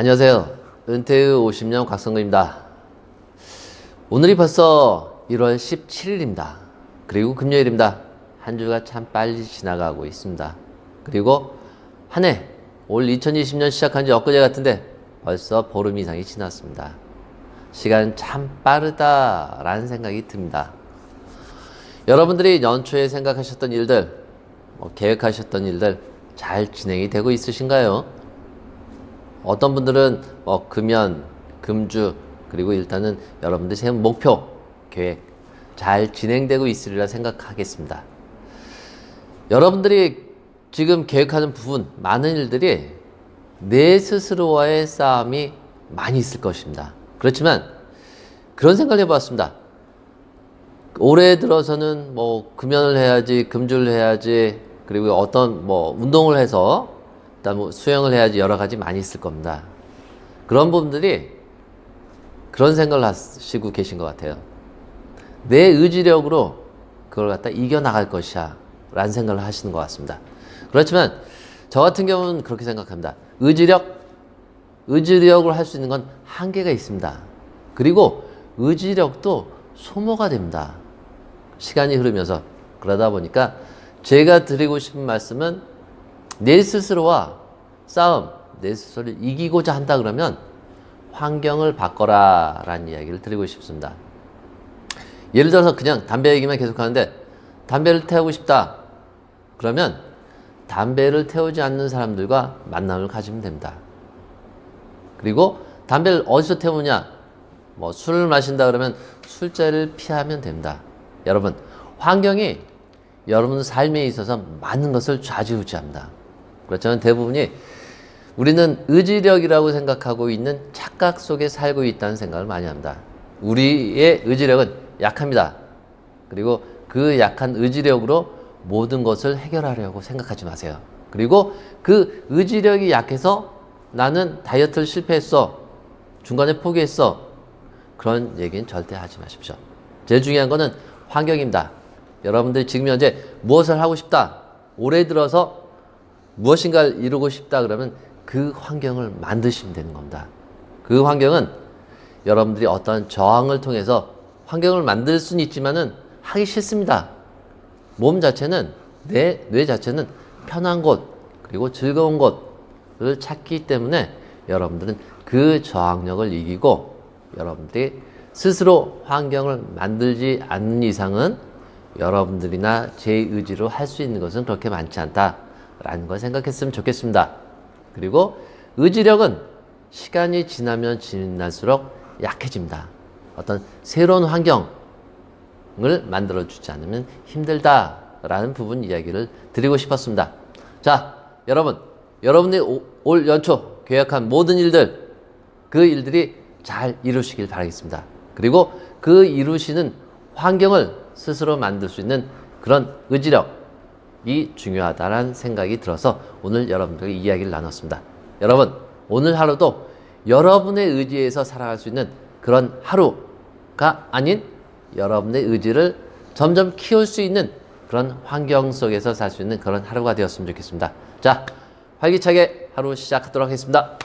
안녕하세요. 은퇴 후 50년 곽성근입니다. 오늘이 벌써 1월 17일입니다. 그리고 금요일입니다. 한 주가 참 빨리 지나가고 있습니다. 그리고 한 해, 올 2020년 시작한 지 엊그제 같은데 벌써 보름 이상이 지났습니다. 시간 참 빠르다라는 생각이 듭니다. 여러분들이 연초에 생각하셨던 일들, 뭐 계획하셨던 일들 잘 진행이 되고 있으신가요? 어떤 분들은 뭐 금연, 금주 그리고 일단은 여러분들 세운 목표, 계획 잘 진행되고 있으리라 생각하겠습니다. 여러분들이 지금 계획하는 부분 많은 일들이 내 스스로와의 싸움이 많이 있을 것입니다. 그렇지만 그런 생각을 해봤습니다. 올해 들어서는 뭐 금연을 해야지, 금주를 해야지, 그리고 어떤 뭐 운동을 해서 뭐 수영을 해야지 여러 가지 많이 있을 겁니다. 그런 분들이 그런 생각을 하시고 계신 것 같아요. 내 의지력으로 그걸 갖다 이겨 나갈 것이야 라는 생각을 하시는 것 같습니다. 그렇지만 저 같은 경우는 그렇게 생각합니다. 의지력, 의지력을 할 수 있는 건 한계가 있습니다. 그리고 의지력도 소모가 됩니다. 시간이 흐르면서 그러다 보니까 제가 드리고 싶은 말씀은 내 스스로와 싸움, 내 스스로를 이기고자 한다 그러면 환경을 바꿔라 라는 이야기를 드리고 싶습니다. 예를 들어서 그냥 담배 얘기만 계속 하는데 담배를 태우고 싶다. 그러면 담배를 태우지 않는 사람들과 만남을 가지면 됩니다. 그리고 담배를 어디서 태우냐? 뭐 술을 마신다 그러면 술자리를 피하면 됩니다. 여러분, 환경이 여러분 삶에 있어서 많은 것을 좌지우지합니다. 그렇지만 대부분이 우리는 의지력이라고 생각하고 있는 착각 속에 살고 있다는 생각을 많이 합니다. 우리의 의지력은 약합니다. 그리고 그 약한 의지력으로 모든 것을 해결하려고 생각하지 마세요. 그리고 그 의지력이 약해서 나는 다이어트를 실패했어. 중간에 포기했어. 그런 얘기는 절대 하지 마십시오. 제일 중요한 거는 환경입니다. 여러분들이 지금 현재 무엇을 하고 싶다. 올해 들어서 무엇인가를 이루고 싶다 그러면 그 환경을 만드시면 되는 겁니다. 그 환경은 여러분들이 어떤 저항을 통해서 환경을 만들 수는 있지만은 하기 싫습니다. 몸 자체는 내 뇌 자체는 편한 곳 그리고 즐거운 곳을 찾기 때문에 여러분들은 그 저항력을 이기고 여러분들이 스스로 환경을 만들지 않는 이상은 여러분들이나 제 의지로 할 수 있는 것은 그렇게 많지 않다 라는 걸 생각했으면 좋겠습니다. 그리고 의지력은 시간이 지나면 지날수록 약해집니다. 어떤 새로운 환경을 만들어 주지 않으면 힘들다라는 부분 이야기를 드리고 싶었습니다. 자, 여러분, 여러분이 올 연초 계획한 모든 일들, 그 일들이 잘 이루시길 바라겠습니다. 그리고 그 이루시는 환경을 스스로 만들 수 있는 그런 의지력 이 중요하다는 생각이 들어서 오늘 여러분들과 이야기를 나눴습니다. 여러분, 오늘 하루도 여러분의 의지에서 살아갈 수 있는 그런 하루가 아닌 여러분의 의지를 점점 키울 수 있는 그런 환경 속에서 살 수 있는 그런 하루가 되었으면 좋겠습니다. 자, 활기차게 하루 시작하도록 하겠습니다.